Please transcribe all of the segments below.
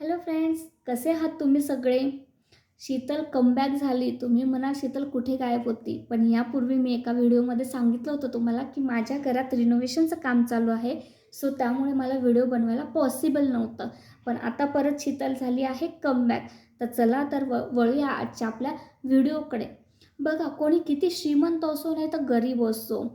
Hello friends कसे आहात तुम्ही सगळे? शीतल कमबॅक झाली. तुम्ही म्हणा शीतल कुठे गायब होती? पण यापूर्वी मी एका व्हिडिओमध्ये सांगितलं होतं तुम्हाला की माझ्या घरात रिनोव्हेशनचं काम चालू आहे. सो त्यामुळे मला व्हिडिओ बनवायला पॉसिबल नव्हतं. पण आता परत शीतल झाली आहे कमबॅक तर चला तर व वळूया आजच्या आपल्या व्हिडिओकडे. बघा कोणी किती श्रीमंत असो नाही तर गरीब असो.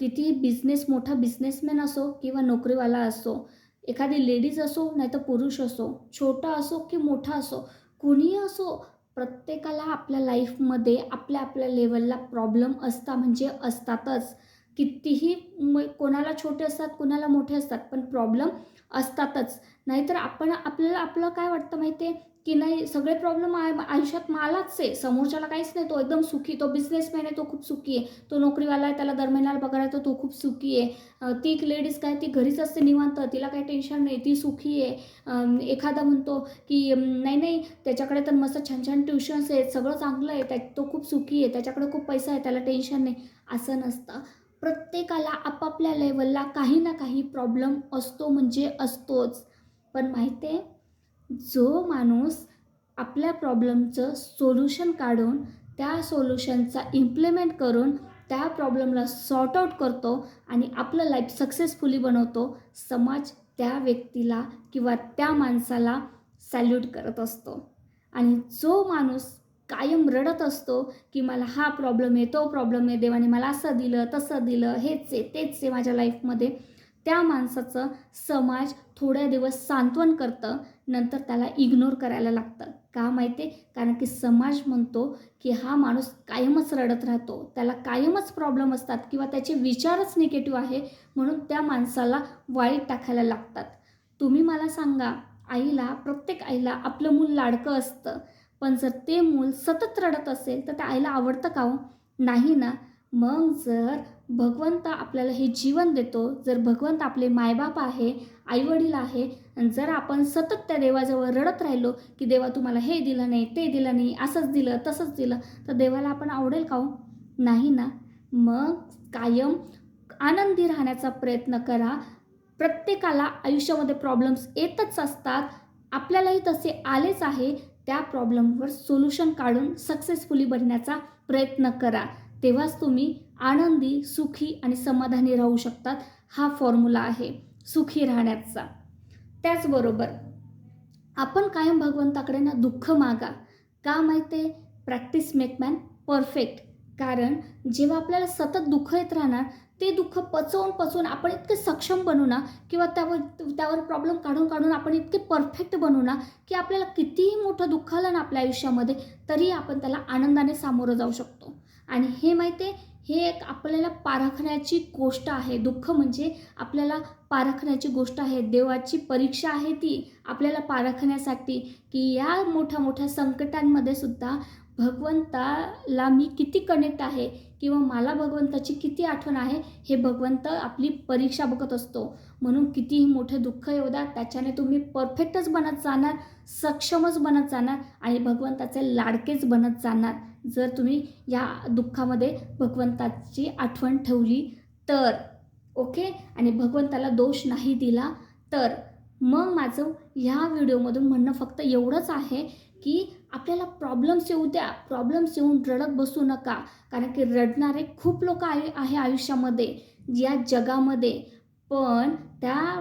किती बिझनेस मोठा बिझनेसमॅन असो किंवा नोकरीवाला असो. एखादी लेडीज असो नाही तर पुरुष असो छोटा असो की मोठा असो कुणीही असो प्रत्येकाला आपल्या लाईफमध्ये आपल्या आपल्या लेवलला प्रॉब्लेम असता म्हणजे असतातच. कितीही म कोणाला छोटे असतात कोणाला मोठे असतात पण प्रॉब्लेम असतातच. नाहीतर आपण आपल्याला आपलं काय वाटतं माहिती आहे की नाही सगळे प्रॉब्लेम आयुष्यात मलाच आहे. समोरच्याला काहीच नाही. तो एकदम सुखी तो बिझनेसमॅन आहे तो खूप सुखी आहे. तो नोकरीवाला आहे त्याला दर महिन्याला पगार आहे तो खूप सुखी आहे. ती एक लेडीज काय ती घरीच असते निवांत. तिला काही टेन्शन नाही. ती सुखी आहे. एखादा म्हणतो की नाही नाही त्याच्याकडे तर मस्त छान छान ट्युशन्स आहेत. सगळं चांगलं आहे. त्या तो खूप सुखी आहे. त्याच्याकडे खूप पैसा आहे. त्याला टेन्शन नाही. असं नसतं. प्रत्येकाला आपापल्या लेवलला काही ना काही प्रॉब्लेम असतो म्हणजे असतोच. पण माहिती आहे जो माणूस आपल्या प्रॉब्लेमचं सोल्युशन काढून त्या सोल्युशनचा इम्प्लिमेंट करून त्या प्रॉब्लेमला सॉर्ट आउट करतो आणि आपलं लाईफ सक्सेसफुली बनवतो समाज त्या व्यक्तीला किंवा त्या माणसाला सॅल्यूट करत असतो. आणि जो माणूस कायम रडत असतो की मला हा प्रॉब्लेम आहे तो प्रॉब्लेम आहे देवाने मला असं दिलं तसं दिलं हेच आहे तेच आहे माझ्या लाईफमध्ये त्या माणसाचं समाज थोड्या दिवस सांत्वन करतं नंतर त्याला इग्नोर करायला लागतं. का माहिती आहे कारण की समाज म्हणतो की हा माणूस कायमच रडत राहतो. त्याला कायमच प्रॉब्लेम असतात किंवा त्याचे विचारच निगेटिव्ह आहे म्हणून त्या माणसाला वाईट टाकायला लागतात. तुम्ही मला सांगा आईला प्रत्येक आईला आपलं मूल लाडकं असतं. पण जर ते मूल सतत रडत असेल तर त्या आईला आवडतं का हो? नाही ना. मग जर भगवंत आपल्याला हे जीवन देतो जर भगवंत आपले मायबाप आहे आईवडील आहे आणि जर आपण सतत त्या देवाजवळ रडत राहिलो की देवा तुम्हाला हे दिलं नाही ते दिलं नाही असंच दिलं तसंच दिलं तर देवाला आपण आवडेल का हो? नाही ना. मग कायम आनंदी राहण्याचा प्रयत्न करा. प्रत्येकाला आयुष्यामध्ये प्रॉब्लेम्स येतच असतात. आपल्यालाही तसे आलेच आहे. त्या प्रॉब्लेमवर सोल्युशन काढून सक्सेसफुली बनण्याचा प्रयत्न करा. तेव्हाच तुम्ही आनंदी सुखी आणि समाधानी राहू शकतात हा फॉर्म्युला आहे सुखी राहण्याचा. त्याचबरोबर आपण कायम भगवंताकडे ना दुःख मागा. का माहिती? आहे प्रॅक्टिस मेक मॅन परफेक्ट कारण जेव्हा आपल्याला सतत दुःख येत राहणार ते दुःख पचवून पचवून आपण इतके सक्षम बनू ना किंवा त्यावर त्यावर प्रॉब्लेम काढून काढून आपण इतके परफेक्ट बनू ना की आपल्याला कितीही मोठं दुःख आलं ना आपल्या आयुष्यामध्ये तरी आपण त्याला आनंदाने सामोरं जाऊ शकतो. आणि हे माहिती आहे हे एक आपल्याला पारखण्याची गोष्ट आहे. दुःख म्हणजे आपल्याला पारखण्याची गोष्ट आहे. देवाची परीक्षा आहे ती आपल्याला पारखण्यासाठी की या मोठ्या मोठ्या संकटांमध्ये सुद्धा भगवंताला मी किती कनेक्ट आहे किंवा मला भगवंताची किती आठवण आहे हे भगवंत आपली परीक्षा बघत असतो. म्हणून कितीही मोठे दुःख येऊ द्या त्याच्याने तुम्ही परफेक्टच बनत जाणार सक्षमच बनत जाणार आणि भगवंताचे लाडकेच बनत जाणार. जर तुम्ही या दुःखामध्ये भगवंताची आठवण ठेवली तर ओके आणि भगवंताला दोष नाही दिला तर मग माझं ह्या व्हिडिओमधून म्हणणं फक्त एवढंच आहे की आपल्याला प्रॉब्लेम्स येऊ द्या. प्रॉब्लेम्स येऊन रडत बसू नका. कारण की रडणारे खूप लोक आय आहे आयुष्यामध्ये या जगामध्ये. पण त्या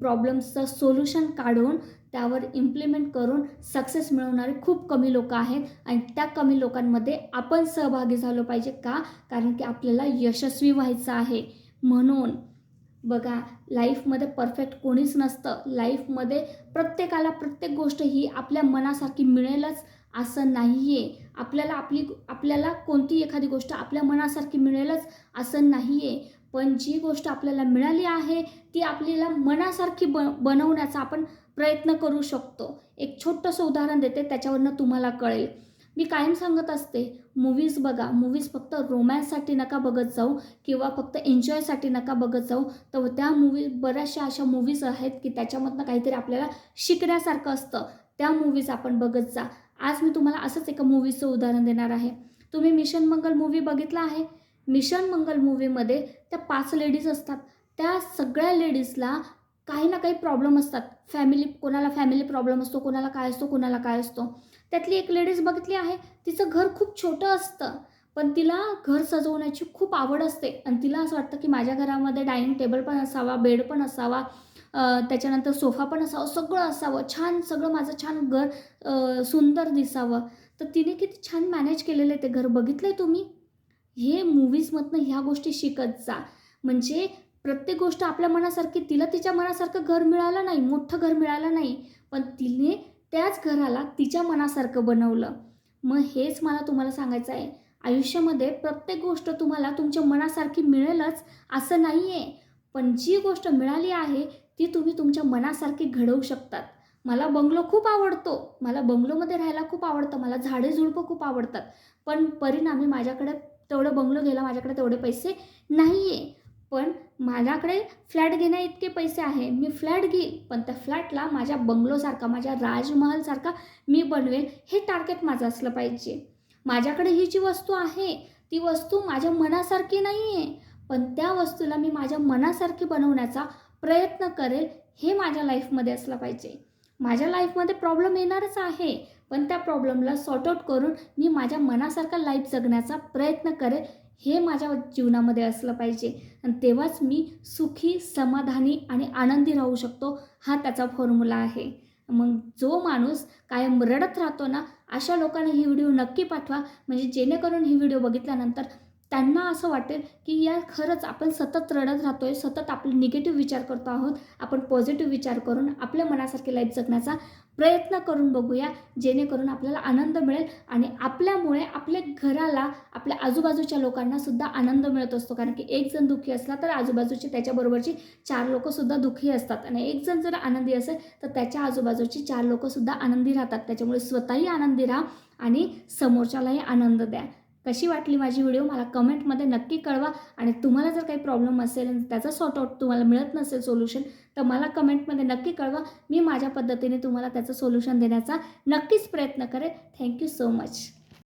प्रॉब्लेम्सचं सोल्युशन काढून त्यावर इम्प्लिमेंट करून सक्सेस मिळवणारे खूप कमी लोक आहेत. आणि त्या कमी लोकांमध्ये आपण सहभागी झालो पाहिजे का? कारण की आपल्याला यशस्वी व्हायचं आहे. म्हणून बघा लाईफमध्ये परफेक्ट कोणीच नसतं. लाईफमध्ये प्रत्येकाला प्रत्येक गोष्ट ही आपल्या मनासारखी मिळेलच असं नाही आहे आपल्याला आपली आपल्याला कोणती एखादी गोष्ट आपल्या मनासारखी मिळेलच असं नाही आहे पण जी गोष्ट आपल्याला मिळाली आहे ती आपल्याला मनासारखी ब बनवण्याचा आपण प्रयत्न करू शकतो. एक छोटंसं उदाहरण देते त्याच्यावरनं तुम्हाला कळेल. मी कायम सांगत असते मूवीज बघा. मूवीज फक्त रोमॅन्ससाठी नका बघत जाऊ किंवा फक्त एन्जॉयसाठी नका बघत जाऊ. तर त्या मूवी बऱ्याचशा अशा मूवीज आहेत की त्याच्यामधनं काहीतरी आपल्याला शिकण्यासारखं असतं. त्या मूवीज आपण बघत जा. आज मी तुम्हाला असंच एका मूवीचं उदाहरण देणार आहे. तुम्ही मिशन मंगल मूवी बघितला आहे? मिशन मंगल मूवीमध्ये त्या पाच लेडीज असतात. त्या सगळ्या लेडीजला काही ना काही प्रॉब्लेम असतात. फॅमिली कोणाला फॅमिली प्रॉब्लेम असतो कोणाला काय असतो कोणाला काय असतो. त्यातली एक लेडीज बघितली आहे तिचं घर खूप छोटं असतं. पण तिला घर सजवण्याची खूप आवड असते. आणि तिला असं वाटतं की माझ्या घरामध्ये डायनिंग टेबल पण असावा बेड पण असावा त्याच्यानंतर सोफा पण असावा सगळं असावं. छान सगळं माझं छान घर सुंदर दिसावं. तर तिने किती छान मॅनेज केलेलं आहे ते घर. बघितलं आहे तुम्ही? हे मूवीजमधनं ह्या गोष्टी शिकत जा. म्हणजे प्रत्येक गोष्ट आपल्या मनासारखी तिला तिच्या मनासारखं घर मिळालं नाही मोठं घर मिळालं नाही. पण तिने त्याच घराला तिच्या मनासारखं बनवलं. मग हेच मला तुम्हाला सांगायचं आहे. आयुष्यामध्ये प्रत्येक गोष्ट तुम्हाला तुमच्या मनासारखी मिळेलच असं नाही आहे पण जी गोष्ट मिळाली आहे ती तुम्ही तुमच्या मनासारखी घडवू शकतात. मला बंगलो खूप आवडतो. मला बंगलोमध्ये राहायला खूप आवडतं. मला झाडे झुडपं खूप आवडतात. पण परिणामी माझ्याकडे तेवढं बंगलो घ्यायला माझ्याकडे तेवढे पैसे नाही आहे पण माझ्याकडे फ्लॅट घेण्या इतके पैसे आहे. मी फ्लॅट घेईल पण त्या फ्लॅटला माझ्या बंगलोसारखा माझ्या राजमहलसारखा मी बनवेल हे टार्गेट माझं असलं पाहिजे. माझ्याकडे ही जी वस्तू आहे ती वस्तू माझ्या मनासारखी नाही आहे पण त्या वस्तूला मी माझ्या मनासारखी बनवण्याचा प्रयत्न करेल हे माझ्या लाईफमध्ये असलं पाहिजे. माझ्या लाईफमध्ये प्रॉब्लेम येणारच आहे पण त्या प्रॉब्लेमला सॉर्ट आउट करून मी माझ्या मनासारखा लाईफ जगण्याचा प्रयत्न करेल हे माझ्या जीवनामध्ये असलं पाहिजे. आणि तेव्हाच मी सुखी समाधानी आणि आनंदी राहू शकतो हा त्याचा फॉर्म्युला आहे. मग जो माणूस कायम रडत राहतो ना अशा लोकांना ही व्हिडिओ नक्की पाठवा. म्हणजे जेणेकरून ही व्हिडिओ बघितल्यानंतर त्यांना असं वाटेल की या खरंच आपण सतत रडत राहतो आहे सतत आपले निगेटिव्ह विचार करतो आहोत आपण पॉझिटिव्ह विचार करून आपल्या मनासारखी लाईफ जगण्याचा प्रयत्न करून बघूया जेणेकरून आपल्याला आनंद मिळेल आणि आपल्यामुळे आपल्या घराला आपल्या आजूबाजूच्या लोकांना सुद्धा आनंद मिळत असतो. कारण की एक जण दुःखी असला तर आजूबाजूची त्याच्याबरोबरची चार लोकंसुद्धा दुःखी असतात. आणि एक जण जर आनंदी असेल तर त्याच्या आजूबाजूची चार लोकंसुद्धा आनंदी राहतात. त्याच्यामुळे स्वतःही आनंदी राहा आणि समोरच्यालाही आनंद द्या. कशी वाटली माझी व्हिडिओ मला कमेंटमध्ये नक्की कळवा. आणि तुम्हाला जर काही प्रॉब्लेम असेल आणि त्याचा सॉर्ट आउट तुम्हाला मिळत नसेल सोल्युशन तर मला कमेंटमध्ये नक्की कळवा. मी माझ्या पद्धतीने तुम्हाला त्याचं सोल्युशन देण्याचा नक्कीच प्रयत्न करेन. Thank you so much